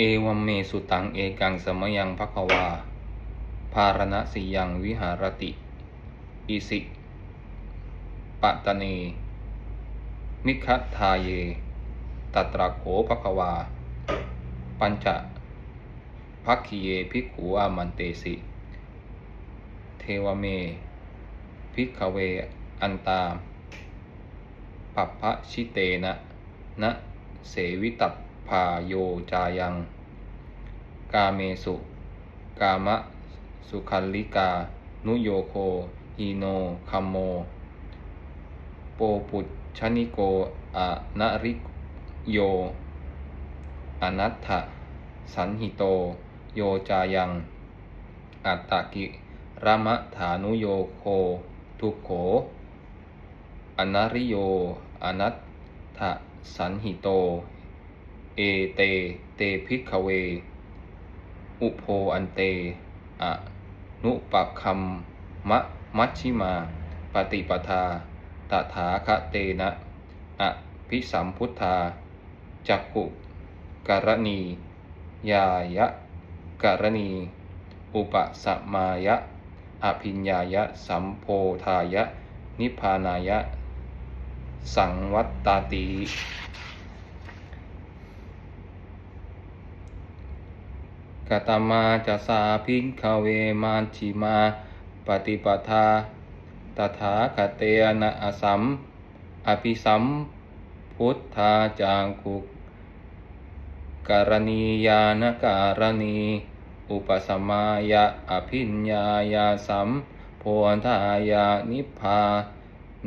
เอวัมเมสุตังเอกังสมยังภควา ภารณสิยังวิหารติ อิสิปัตตเนมิคทาเย ตัตระโขภควา ปัญจะพักคีเยภิกขุอามันเตสิ เทวเมภิกขเวอันตามปัปพะชิเตนะ นะ เสวิตัป พาโยจายัง กาเมสุ กามะ สุขัลลิกา นุโยโคฮีโนคัมโม โปปุชชนิโกอะนะริโย อนัตถะสันหิโต โยจายัง อัตตกิรมะฐานุโยโค ทุกโข อนาริโย อนัตถะสันหิโต เอเต เตพิกเว อุโพอันเตอะนุปะคัมมะมัชชิมา ปฏิปทา ตถาคเตนะอะพิสัมพุทธา จักขุกรณี ยายะกรณี อุปสมายะ อภิญญายะ สัมโพธายะ นิพพานายะ สังวัตตาติ กตมาจะสาพิงคเวมาชิมา ปฏิปทา ตถาคเตนะอสัม อภิสัมพุทธาจางคุกกรณียานการณี อุปสมายะอภิญญายาสัมโพธายานิพพา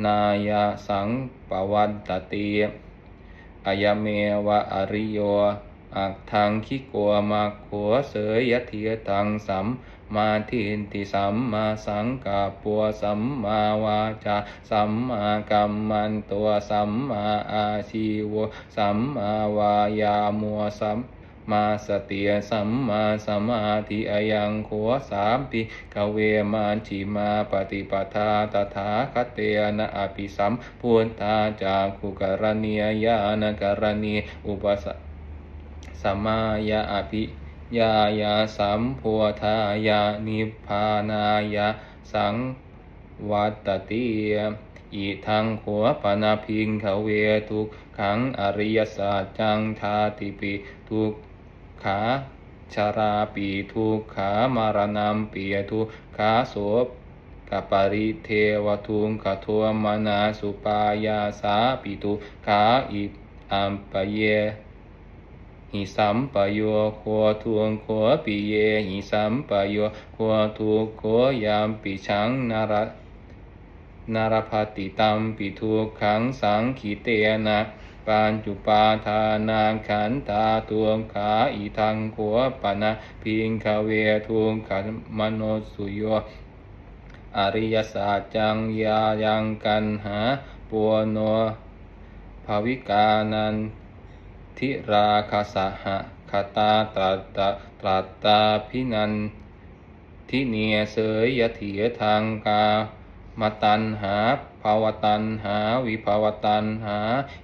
นายาสังปวัตติอายเมวะอริโย อักทังคิโกมาโขเสยยะเทียตังสัมมาทินติสัมมาสังกาปัวสัมมาวาจาสัมมากัมมันตัวสัมมาอาชีวสัมมาวายามัวสัมมาสติสัมมาสมาธิอายังโขสามปิกเวมาชิมาปฏิปทาตถาคเตนะอภิสัมพุทธาจากขุกรณียาณกรณีอุปส สมายาอภิยายาสัมพัวทายานิพพานายาสังวัตติอีทังขัวปนาพิงขเวทุกขังอริยสัจจังทาติปิทุกขาชาราปีทุกขามารณามปีทุกขาโสกปริเทวทุงขทัวมนาสุปายาสาปิทุขาอิอัมปเย หิสัมปโยโคทวงโคปิเยหิสัมปโยโคทุกโคยามปิชังนารนารพติตัมปิทุกขังสังขีเตนะปัญจุปาทานาขันตาตวงขาอีทังขัวปนะพิงคเวทุงขันมโนสุโยอริยสัจจังยายังกันหาปัวโนภวิกานัน ทิราคาสหะคตาตรัตตะตรัตตาพินันทิเนียเสยยเถียทางกามาตันหาภาวตันหาวิภาวตันหา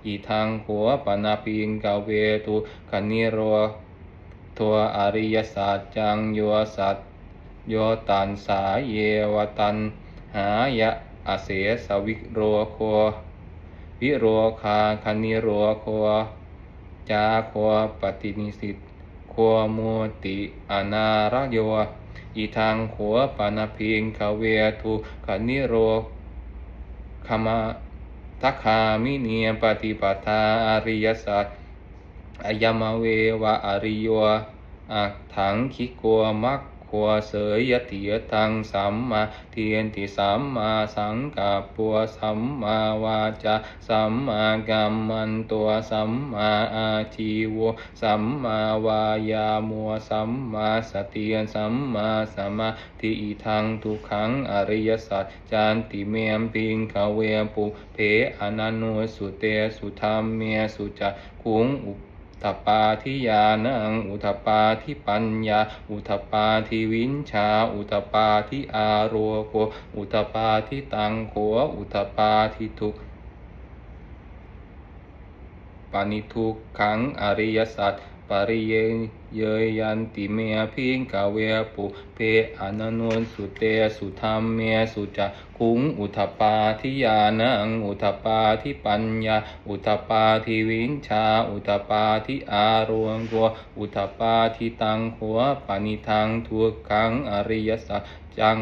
อีทางขัวปนาพิงกาเวตุคณิโรทัวอริยสัจจังโยสัตโยตันสาเยวตันหายะอาเสสวิโรโควิโรคาคณิโรโค จาโคปฏินิสิตโคมูติอนารโยอีทางขัวปานาพิงคเวทุขนิโรคมาทัคคามิเนียปฏิปทาอริยสัจอายมเววะอริโยอักถังคิโกมัก ขัวเสยยติยตังสัมมาเทียนติสัมมาสังกัปปัวสัมมาวาจาสัมมากัมมันตัวสัมมาอาชีวสัมมาวายามัวสัมมาสติยสัมมาสมาธิอิทังทุกขังอริยสัจจานติเมียมพิงขเวปุเพอนันโนสุเตสุธรรมเมียสุจักคุงอุ ทปาทิยานัง อุทปาทิปัญญา อุทปาทิวินชา อุทปาทิอาโรโกอุทปาทิตังโขอุทปาทิทุกปานิทุกขังอริยสัจ ปริเยเยยันติเมียพิงกาเวปุเพอนันวนสุเตสุธรรมเมสุจะคุงอุทปาทิยานังอุทปาทิปัญญา อุทปาทิวินชา อุทปาทิอารวงกัวอุทปาทิตังขัวปานิทังทุกขังอริยสัจจัง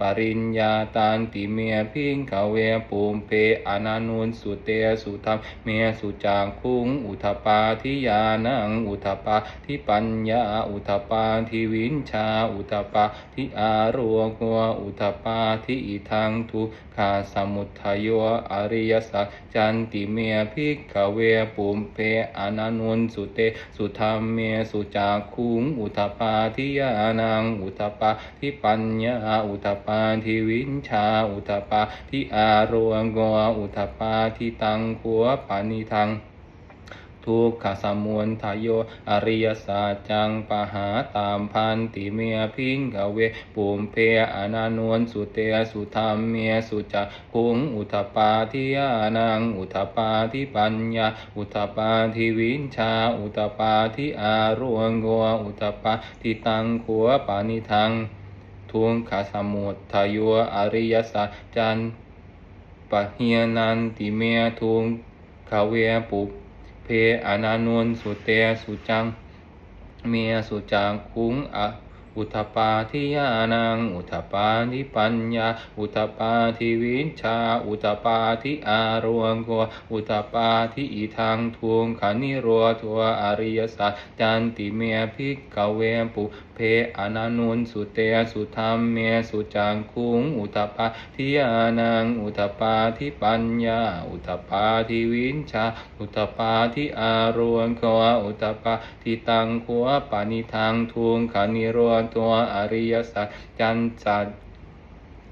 ปริญญาตานติเมียพิงเขาเวปูมเพอนานุนสุเตสุธรรมเมียสุจางคุงอุทปาทิยานังอุทปาทิปัญญาอุทปาทิวินชาอุทปาทิอารวงกัวอุทปาทิอิทังทุกขาสมุทัยโยอริยสัจจันติเมียพิกขเวปุมเพอนานุนสุเตสุธรรมเมสุจาคุงอุทปาทิยานังอุทปาทิปัญญาอุทปปาทิวินชาอุทปาทิอารวงโกอุทปาทิตังขัวปานิทังทุกขสมุนทโย อริยสัจจังปหาตามพันติเมียพิงกเวปุมเพอนานุนสุเตสุธรรมเมียสุจักคุงอุทปาทิยานังอุทปาทิปัญญา อุทปาทิวินชา อุทปาทิอารวงโกอุทปาทิตังขัวปานิทัง ทุงขสมุทายอริยสัจจันปะเฮียนันติเมทุงขเวปุเพอนานุนสุเตสุจัง เมียสุจังคุงอะ อุทปาทิยานัง อุทปาทิปัญญา อุทปาทิวินชา อุทปาทิอารวงโกอุทปาทิอิทังทวงขานิโรทัวอริยสัจจันติเมียพิกกเวปุเพอนานุนสุเตสุธรรมเมียสุจังคุงอุทปาทิยานัง อุทปาทิปัญญา อุทปาทิวินชา อุทปาทิอารวงโกอุทปาทิตังขัวปานิทังทวงขานิโรตัวอริยสัจจันจัด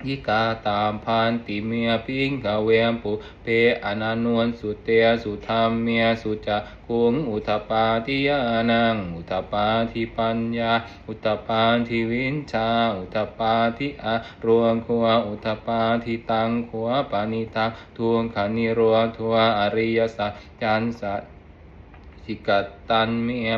ยิกาตามพันติเมียพิงกเวมปุเพอนานุนสุเตสุธรรมเมียสุจะคุงอุทปาทิยานังอุทปาทิปัญญา อุทปาทิวินชา อุทปาทิอารวงขัวอุทปาทิตังขัวปานิทังทวงขานิโรทัวอริยสัจจันสัจสิกตันเมีย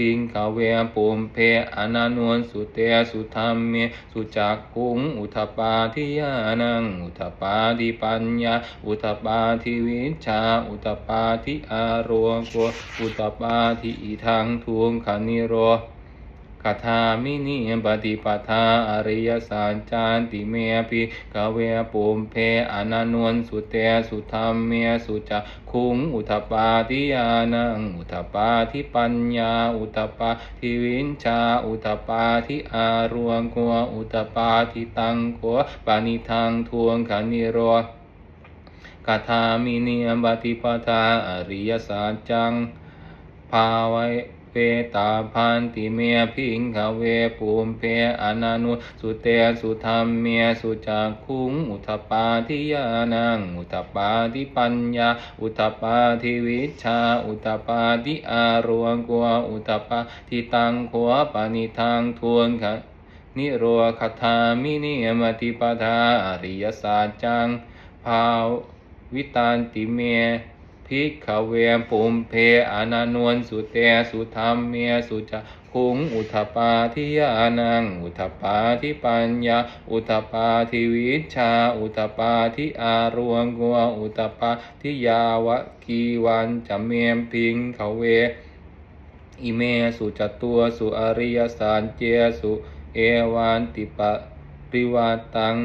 พิงขเวปุมเพอนานุนสุเตสุธรรมเมสุจักคุงอุทปาทิยานังอุทปาทิปัญญา อุทปาทิวิชา อุทปาทิอารวงโกอุทปาทิอิทังทวงคนิโร คาถามินิปฏิปทาอริยสัจจานติเมปิกเวปุมเพอนานุนสุเตสุธรรมเมสุจคุงอุทปาทิยานังอุทปาทิปัญญา อุทปาทิวินชา อุทปาทิอารวงกัวอุทปาทิตังกัวปานิทังทวงคนิโรกาธามิเนียปฏิปทาอริยสัจจังภาไว เวตาพันติเมียพิงขเวปุมเพอนานุสุเตสุธรรมเมียสุจักคุงอุทปาทิยานังอุทปาทิปัญญา อุทปาทิวิชา อุทปาทิอารวงกัวอุทปาทิตังขัวปานิทังทวนขะนิโรคธามินิยมติปทาอริยสัจจังภาววิตานติเม พิกขเวปุมเพอนานุนสุเตสุธรรมเมียสุจะคุงอุทปาทิยานัง อุทปาทิปัญญา อุทปาทิวิชา อุทปาทิอารวงกัวอุทปาทิยาวะกีวันจะเมียมพิงขเว อิเมสุจตัวสุอริยสารเจสุ เอวันติปะริวาตัง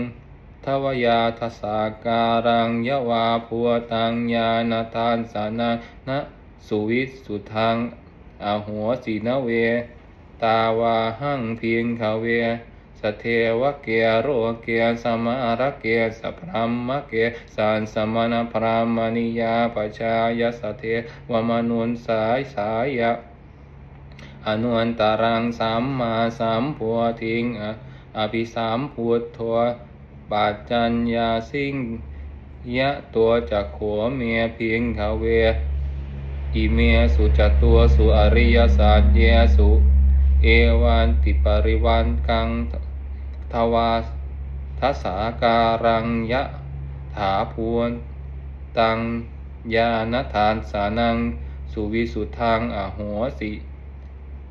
ทวยาทสาการังยวาพัวตังญาณทานสานานะสุวิสุทังอาหัวสีนเว ตาวาหังเพียงขเว สเทวะเกโรเกสมารเกสพรหมเกสานสมณพรามณิยาปชายสเทวมนุนสายสายะอนุอันตารังสัมมาสัมพัวทิงอะอภิสามพุทโธ ปัจจัญญาสิ่งยะตัวจักขัวเมียเพียงเขาเว อิเมียสุจตัวสุอริยสัจเยสุ เอวันติปริวันกังทวาทัสสาการังยะถาพวนตังญาณทานสานัง สุวิสุทธังอโหสิ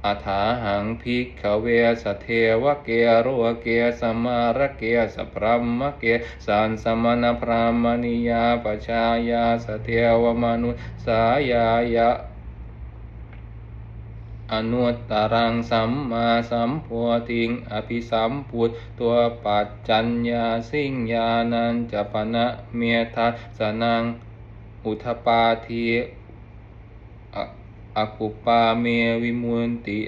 อัฏฐาหังพิกขเวสเทวเกโรเกสมาระเกสพรมเกสันสมณพรามณียาปชายาสเทวมนุสายายะอนุตตรังสัมมาสัมโพธิงอภิสัมพุทตัวปัจจัญญาสิงญาณัญจปนะเมทัสนังอุทปาที อคุปาเมวิมุนติ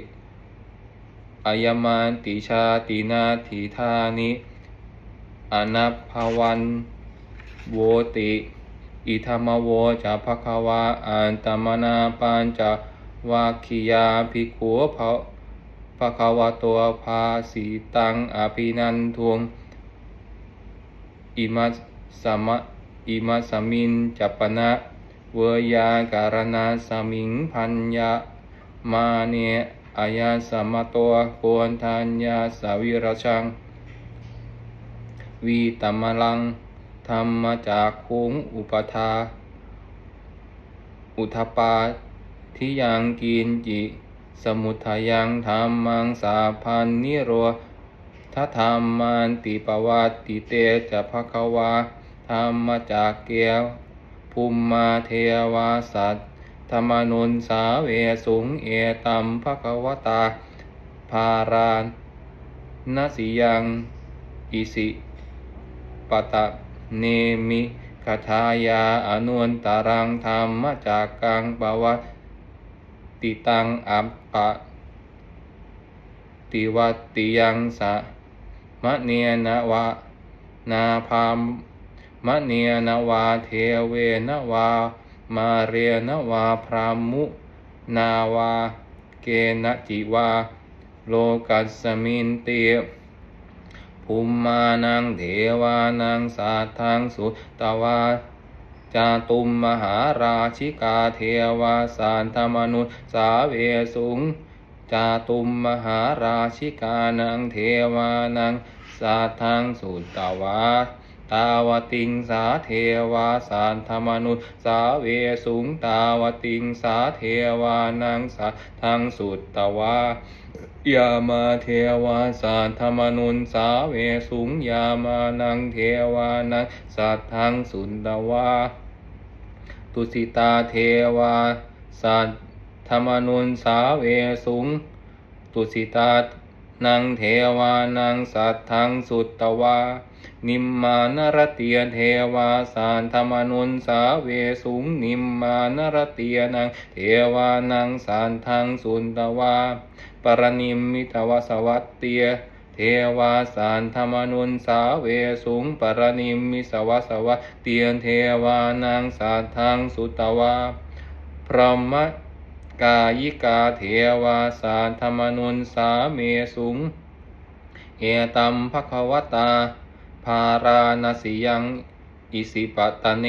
อายมันติชาตินาทิธานิอนัพพวันโวติ อิธรรมโวจะภควาอันตมนาปัญจวาคิยาภิกขุภะภควะตัวภาสีตังอภินันทุงอิมัสสมะอิมัสสมินจัปปนะ เวยาการณาสมิงพัญญามาเนอายาสมตัวโกนทัญญาสาวิรชัง วีตมลัง ธรรมจากคุงอุปทา อุทปาทิยังกินจิ สมุทยังธรรมังสาพันนิโรทัธรรมันติปวัตติเตจะภควาธรรมจากเกว ภูมิมาเทวาสัตธรรมนุนสาเวสุงเอตัมภควตา ภารานนสิยังอิสิปตะเนมิคทายาอนุนตารังธรรมจากกังปวัตติตังอัปปะติวัติยังสะมะเนียนวะนาพาม มะเนียนวาเทเวนวา มาเรียนวาพรามุนาวา เกณจิวา โลกัสมินเตภูมิมานังเทวานังสาทังสุตวาจาตุมมหาราชิกาเทวาสานธรรมนุสาเวสุงจาตุมมหาราชิกานังเทวานังสาทังสุตวา ตาวติงสาเทวาสานธรรมนุสาเวสุงตาวติงสาเทวานังสาทังสุตตวายามาเทวาสาธรรมนุนสาเวสุงยามานังเทวานังสัทธังสุนตวาตุสิตาเทวาสัทธรรมนุนสาเวสุงตุสิตา นังเทวานังสัตทังสุตตวา นิมมานรเตียเทวาสานธรรมนุนสาเวสุงนิมมานรเตียนังเทวานังสานทังสุนตวา ปรนิมมิตวสวัตเตียเทวาสานธรรมนุนสาเวสุงปรนิมมิสวสวัตเตียนเทวานังสานทังสุตวาพรหม กายิกาเทวาสานธรรมนุนสาเมสุง เอตัมภควตา ภาราณสิยัง อิสิปตเน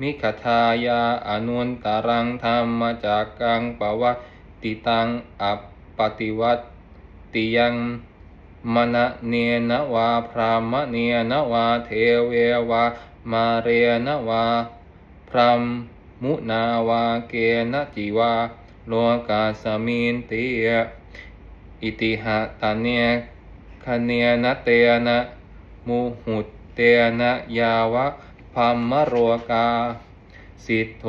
มิขทายาอนุนตารังธรรมจากกังปวัตติตังอัปปติวัตติยังมณเนนวาพรามเนนวาเทเววามาเรนวาพราม มุนาวาเกณจิวาโลกาสมินติยอิติหะตเนคเนนเตนะมุหุตเตนะยาวะพัมมโรกา สิทโธ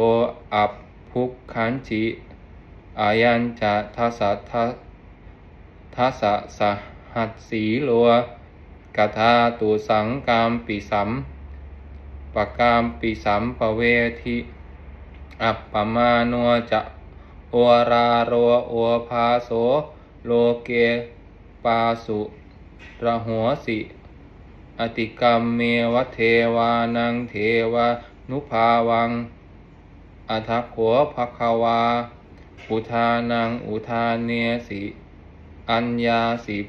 อัปพุกขันจิอายัญจะทัสะทัสทัสสะสหัสสีโลกทาตุสังกามปิสัมปกามปิสัมปเวทิ อัปปมาโนจะโอราโรโอภาโสโลเกปาสุระหัวสิ อติกรรมเมวเทวานังเทวานุภาวังอัทักขัวภควา อุทานังอุทานเนสิ อัญญาสิ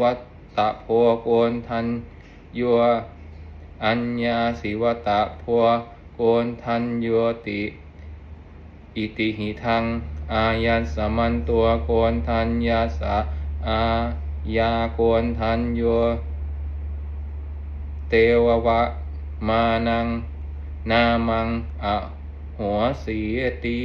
วัตตะโพโกนทันยัวอัญญาสิวัตตะโพ โกนทันโยติ อิติหิทัง อายัสสมันตัวโกนทันยาสะอายาโกนทันโยเตววะมานัง นามังอะหัวสีตี